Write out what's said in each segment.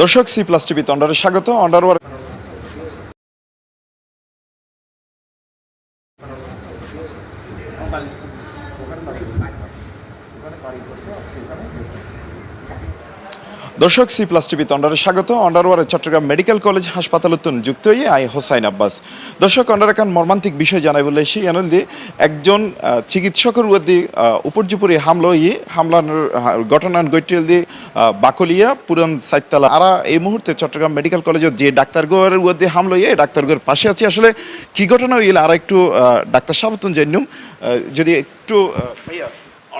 দর্শক C plus টিভিতে অন্ডারে স্বাগত। অন্ডারওয়ার দর্শক সি প্লাস টিভি তন্ডারে স্বাগত। অন্ডারওয়ারের চট্টগ্রাম মেডিকেল কলেজ হাসপাতাল উত্তন যুক্ত হয়ে আই হোসাইন আব্বাস। দর্শক অন্ডার এখন মর্মান্তিক বিষয় জানাই বলে সেই দিয়ে একজন চিকিৎসকের উদ্দি উপর্যুপুরি হামলো ইয়ে হামলার হা- ঘটনার গৈটিল দিয়ে বাকলিয়া, পুরন সাইতলা। আরা এই মুহূর্তে চট্টগ্রাম মেডিকেল কলেজের যে ডাক্তারগোর উদ্দি হামলো ইয়ে ডাক্তারগোর পাশে আছি। আসলে কি ঘটনা হইলে? আর একটু ডাক্তার সাবতন জানুম যদি একটু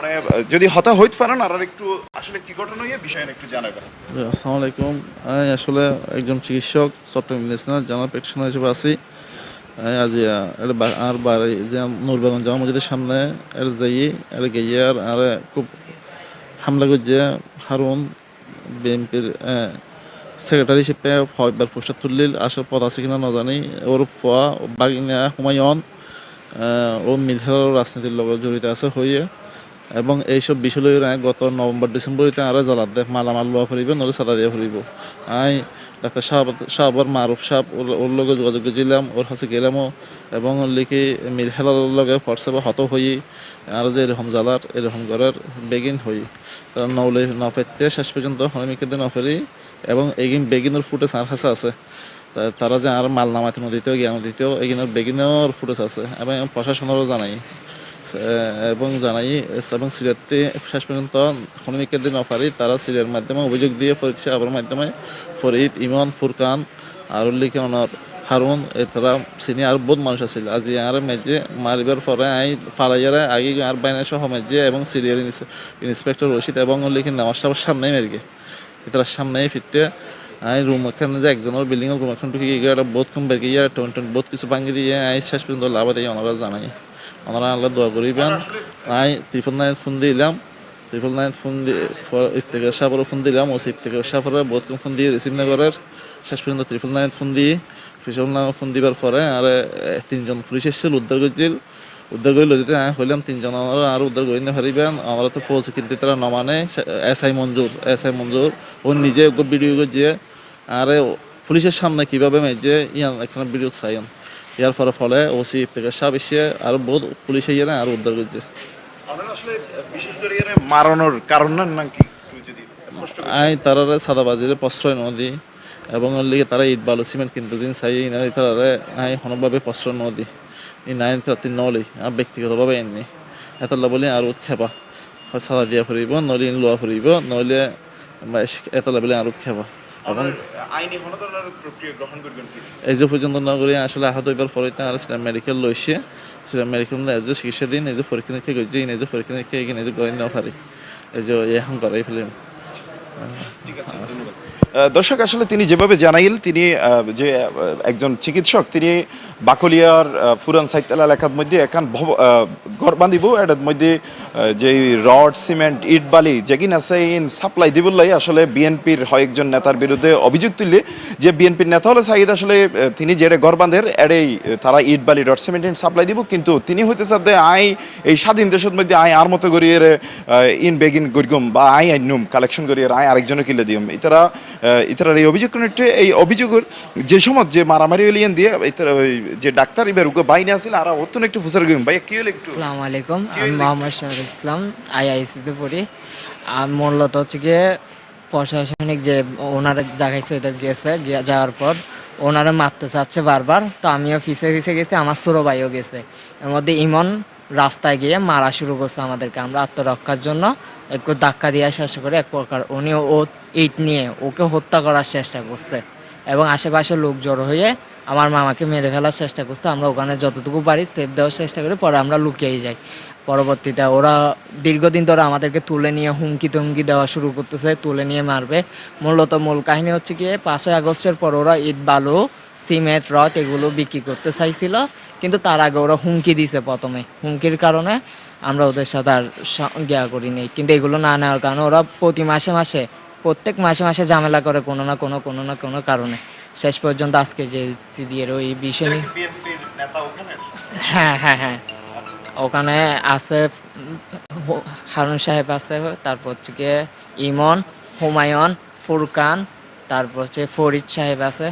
অনেক যদি হতা হইতে পারেন, আর একটু আসলে কি ঘটনা বিষয় একটু জানাবেন। আসসালামু আলাইকুম। আমি আসলে একজন চিকিৎসক, চট্টগ্রাম মেডিসিনাল, জেনারেল প্র্যাকটিশনার হিসেবে আছি। আজ আর বাড়ি যে জামা মসজিদের সামনে, এর যাই, এর গিয়ে আর আর খুব হামলা করছে হারুন বিএনপির সেক্রেটারি হিসেবে হয়বার পোস্টার তুললিল আসার পথ আছে কিনা না জানি ওর ফুয়া, বাগিনা হুমায়ুন ও মিলহের রাজনীতির লগত জড়িত আছে হইয়ে। এবং এইসব বিষয় লই গত নভেম্বর ডিসেম্বরতে আরও জ্বালাত দেখ মালামাল লোয়া ফুরিব নহলে সাদা দিয়া ফুরিব আই ডাক্তার সাহাব সাহাবর মারুফ সাহেব ওর- লগে যোগাযোগ করেছিলাম ওর কাছে গেলামও এবং লিখি মির হেলার লগে হোয়াটসঅ্যাপে হত হই আর যে এরকম জ্বালার এরকম ঘরের বেগিন হই তার নলে নফেতে শেষ পর্যন্ত হমিকে নফেরি এবং এগিন বেগিনের ফুটেজ আর কাছে আছে। তারা যে আর মাল নামাতে নদীতেও জ্ঞান নদীতেও এগিনের বেগিনের ফুটেজ আছে এবং প্রশাসনেরও জানাই। এবং জানাই, এবং সিরিয়াতে শেষ পর্যন্ত হনুমিকের দিন অফারি, তারা সিরিয়ার মাধ্যমে অভিযোগ দিয়ে ফরিদ সাহেবের মাধ্যমে ফরিদ, ইমন, ফুরকান আর উল্লেখ অনর, হারুন, এছাড়া চিনি আর বহুত মানুষ আছিল। আজি আর মেজে মারিবার পরে আই, ফালাইয়ারে আগে আর বাইনা সহ মেজে এবং সিরিয়ার ইন্সপেক্টর রশিদ এবং উল্লেখ নেওয়ার সাহেবের সামনেই মেরগে এটার সামনেই ফিরতে আই, রুম এখানে যে একজনের বিল্ডিং রুম এখন ঢুকে গিয়ে বহুত কম বের গিয়ে টোন টোন বহুত কিছু ভাঙি দিয়ে আই, শেষ পর্যন্ত লাভ দেয় ওনারা জানাই ওনারা আল্লাহ দোয়া করিবেন আই ত্রিপল নাইন ফোন দিলাম ত্রিপল নাইন ফোন দিয়ে ইফতেকার ফোন দিলাম ও ইফতেকার সাপরে বহুত কম ফোন দিয়ে রিসিভ না করার। শেষ পর্যন্ত ত্রিপল নাইন ফোন দিয়ে ত্রিপল নাইন ফোন দিবার পরে আর তিনজন পুলিশ এসেছিল, উদ্ধার করছিল। উদ্ধার করে লইতে আমি হইলাম তিনজন, আমরা আর উদ্ধার করে নিতে পারিবেন আমরা তো ফৌজ, কিন্তু তারা নমানে S I Manzur, S I Manzur. ও নিজে ভিডিও করছে, আরে, পুলিশের সামনে কীভাবে মেজে ইয়ান, এখানে ভিডিও চাইন ইয়ার ফলে ফলে ওসি থেকে সাপ এসে আর বহুত পুলিশ ইয়ে না আর উদ্ধার করছে। মারানোর কারণ না নাকি আই তারারে সাদাবাজিরে প্রশ্রয় নদী এবং ওর লিগে তারা ইট বালু সিমেন্ট কিনতে দিন চাই না তারারে আই হনভাবে প্রশ্রয় নদী ই নাইন রাতি নলি আর ব্যক্তিগতভাবে এনে এতলা বলি আর উৎক্ষেপা সাদা দিয়া ফুরিব নলি লোৱা ফুরিব নইলে এতলা বলে আর উৎক্ষেপা এবং এই যে পর্যন্ত নগরী আসলে আহত হইবার পরে তার সিলেট মেডিকেল লইছে সিলেট মেডিকেল যে চিকিৎসা দিন এই যে পরীক্ষা নিরীক্ষা করছে এই যে পরীক্ষা নিরীক্ষা এই যে গড়ে নেওয়া পারি। এই যে এখন করাই ফেলেন ঠিক আছে দর্শক আসলে তিনি যেভাবে জানাইল তিনি যে একজন চিকিৎসক তিনি বাকলিয়ার ফুরান সাইতালা এলাকার মধ্যে আহ, ঘর বাঁধিব এটার মধ্যে যে রড সিমেন্ট ইট বালি যেগিন আছে ইন সাপ্লাই দিবলাই আসলে বিএনপির হয় একজন নেতার বিরুদ্ধে অভিযোগ তুললে যে বিএনপির নেতা হলে সাইদ আসলে তিনি যেটা ঘর বাঁধের এড়েই তারা ইট বালি রড সিমেন্ট ইন সাপ্লাই দিব কিন্তু তিনি হইতে চাতে আই এই স্বাধীন দেশের মধ্যে আই আর মতো করিয়ে ইন বেগিন গরিগম বা আই আইনুম কালেকশন করিয়ে আই আরেকজনে কিলে দিম। ইতারা ইতারার এই অভিযোগ এই অভিযোগের যে সময় যে মারামারি এলিয়েন দিয়ে ইতারা যে ডাক্তার এবার উগো বাইনে আসিল আর অত্যন একটু ফুসার গিম ভাই কি হলো আসসালামু আলাইকুম আমি মোহাম্মদ শাহরুল ইসলাম আইআইসিতে পড়ি। আর মূলত হচ্ছে গিয়ে প্রশাসনিক যে ওনারা দেখাইছে ওদের গেছে যাওয়ার পর ওনারা মারতে চাচ্ছে বারবার। তো আমিও ফিসে ফিসে গেছি আমার ছোটো ভাইও গেছে। এর মধ্যে ইমন রাস্তায় গিয়ে মারা শুরু করছে আমাদেরকে। আমরা আত্মরক্ষার জন্য একটু ধাক্কা দেওয়ার চেষ্টা করে, এক প্রকার উনি ও ইট নিয়ে ওকে হত্যা করার চেষ্টা করছে এবং আশেপাশে লোক জড়ো হয়ে আমার মামাকে মেরে ফেলার চেষ্টা করছে। আমরা ওখানে যতটুকু পারি স্টেপ দেওয়ার চেষ্টা করি, পরে আমরা লুকিয়ে যাই। পরবর্তীতে ওরা দীর্ঘদিন ধরে আমাদেরকে তুলে নিয়ে হুমকি তুমকি দেওয়া শুরু করতেছে, তুলে নিয়ে মারবে। মূলত মূল কাহিনী হচ্ছে গিয়ে পাঁচই আগস্টের পর ওরা ইট, বালু, সিমেন্ট, রথ এগুলো বিক্রি করতে চাইছিল। কিন্তু তার আগে ওরা হুমকি দিছে প্রথমে। হুমকির কারণে আমরা ওদের সাথে আর গিয়া করিনি। কিন্তু এগুলো না নেওয়ার কারণে ওরা প্রতি মাসে মাসে প্রত্যেক মাসে মাসে ঝামেলা করে কোনো না কোনো কোনো না কোনো কারণে। শেষ পর্যন্ত আজকে যে সিডিএর ওই বিষয় নিয়ে হ্যাঁ হ্যাঁ হ্যাঁ। ওখানে আছে হারুন সাহেব আছে তারপর হচ্ছে গিয়ে ইমন হুমায়ুন ফুরকান তারপর হচ্ছে ফরিদ সাহেব আছে।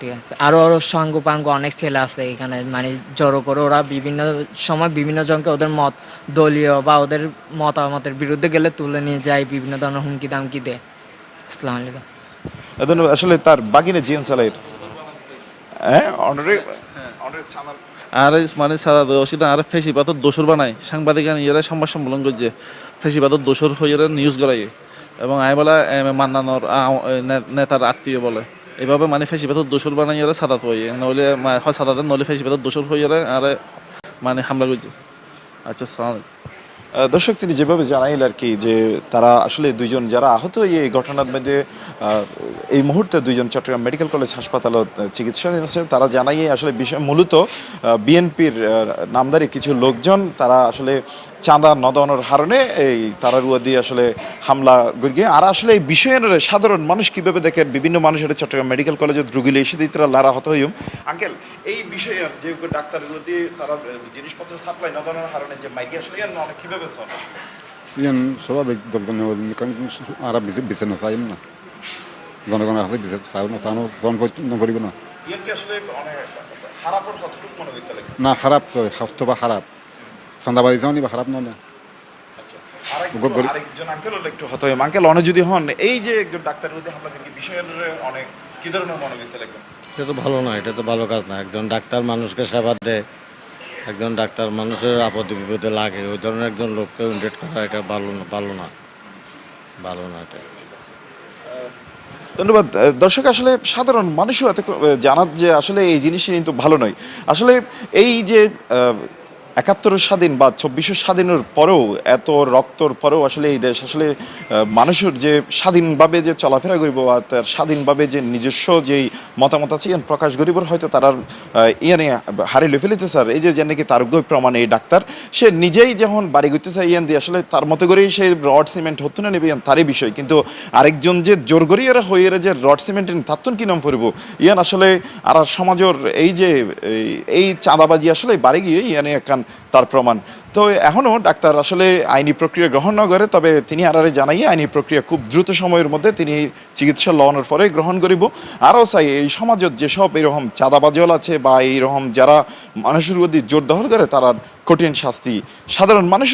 ঠিক আছে। আরও আরও সাঙ্গ পাঙ্গ অনেক ছেলে আছে এখানে মানে জড়ো করে। ওরা বিভিন্ন সময় বিভিন্ন জনকে ওদের মত দলীয় বা ওদের মতামতের বিরুদ্ধে গেলে তুলে নিয়ে যায় বিভিন্ন ধরনের হুমকি দামকি দেয়। ইসলাম আলাইকুম। আসলে তার বাগিনে জিএন সালাইর। হ্যাঁ অনারে অনারে সালার আর মানে সাদা দোষী আর ফেসিবাদত দোষর বানায়। সাংবাদিক ইয়েরা সংবাদ সম্মেলন করছে। ফেসিবাদত দোষর হয়ে নিউজ করাই এবং আই বলা মান্নানোর নে- নেতার আত্মীয় বলে। এভাবে মানে ফেসিবাদত দোষর বানাই এরা সাদাত হয়ে নইলে হয় সাদাতে নইলে ফেসিবাদত দোষর হয়ে আর মানে হামলা করছে আচ্ছা সালাম দর্শক তিনি যেভাবে জানাইল আর কি যে তারা আসলে দুইজন যারা আহত এই ঘটনার মধ্যে এই মুহূর্তে দুইজন চট্টগ্রাম মেডিকেল কলেজ হাসপাতালত আহ, চিকিৎসা আছে। তারা জানাই আসলে মূলত বিএনপির নামদারি কিছু লোকজন তারা আসলে চাঁদা নদানোর হারণে এই তারা রুয়া দিয়ে আসলে হামলা গিয়ে। আর আসলে এই বিষয়ের সাধারণ মানুষ কীভাবে দেখে বিভিন্ন মানুষের চট্টগ্রাম মেডিকেল কলেজের রুগীলে এসে দিয়ে তারা লারা হত হইম। আঙ্কেল এই বিষয়ে যে ডাক্তার দিয়ে তারা জিনিসপত্র সাপ্লাই নদানোর হারণে যে মাইকে আসলে অনেক কীভাবে চলে? ইয়ান স্বাভাবিক দলদল কারণ আর বেশি বেছে নচাইম না। জনগণের কাছে বেছে চাও না চাও জন নকরিব না আসলে মনে না খারাপ তো স্বাস্থ্য বা খারাপ। চান্দাবাজি যাও নি বা খারাপ নয় না। আচ্ছা আরেকজন আঙ্কেল একটু আঙ্কেল হন এই যে একজন ডাক্তার যদি হামলা থেকে বিষয়ের অনেক কি ধরনের হইতে এটা তো ভালো না এটা তো ভালো কাজ না। একজন ডাক্তার মানুষকে সেবা দেয় একজন ডাক্তার মানুষের আপদে বিপদে লাগে। ওই ধরনের একজন লোককে ইনভেট করা এটা ভালো না ভালো না। ভালো না এটা। ধন্যবাদ। দর্শক আসলে সাধারণ মানুষও এত জানার যে আসলে এই জিনিসই কিন্তু ভালো নয়। আসলে এই যে আহ, একাত্তরের স্বাধীন বা চব্বিশের স্বাধীনের পরেও, এত রক্তর পরেও আসলে এই দেশ, আসলে মানুষের যে স্বাধীনভাবে যে চলাফেরা করিব বা তার স্বাধীনভাবে যে নিজস্ব যেই মতামত আছে ইয়ান প্রকাশ করিবর হয়তো তার ইয়ানে হারিয়ে ফেলিতে স্যার। এই যে যে নাকি তার প্রমাণ এই ডাক্তার, সে নিজেই যখন বাড়ি করতে চাই ইয়ান দিয়ে আসলে তার মতো করেই সে রড সিমেন্ট হতো না নেবে ইয়ান তারই বিষয়। কিন্তু আরেকজন যে জোর করিয়ে হয়ে যে রড সিমেন্ট তাত্তন কি নাম ফুরব ইয়ান আসলে আর সমাজের এই যে, এই- এই চাঁদাবাজি আসলে বাড়ি গিয়ে ইয়ানে একখান তার প্রমাণ। তো এখনও ডাক্তার আসলে আইনি প্রক্রিয়া গ্রহণ না করে, তবে তিনি আর আরারে জানাইয়ে আইনি প্রক্রিয়া খুব দ্রুত সময়ের মধ্যে তিনি চিকিৎসা লওয়ানোর পরে গ্রহণ করিব। আরও চাই, এই সমাজত যেসব এরকম চাঁদাবাজল আছে বা এইরকম যারা মানুষের প্রতি জোর দখল করে তারা কঠিন শাস্তি। সাধারণ মানুষ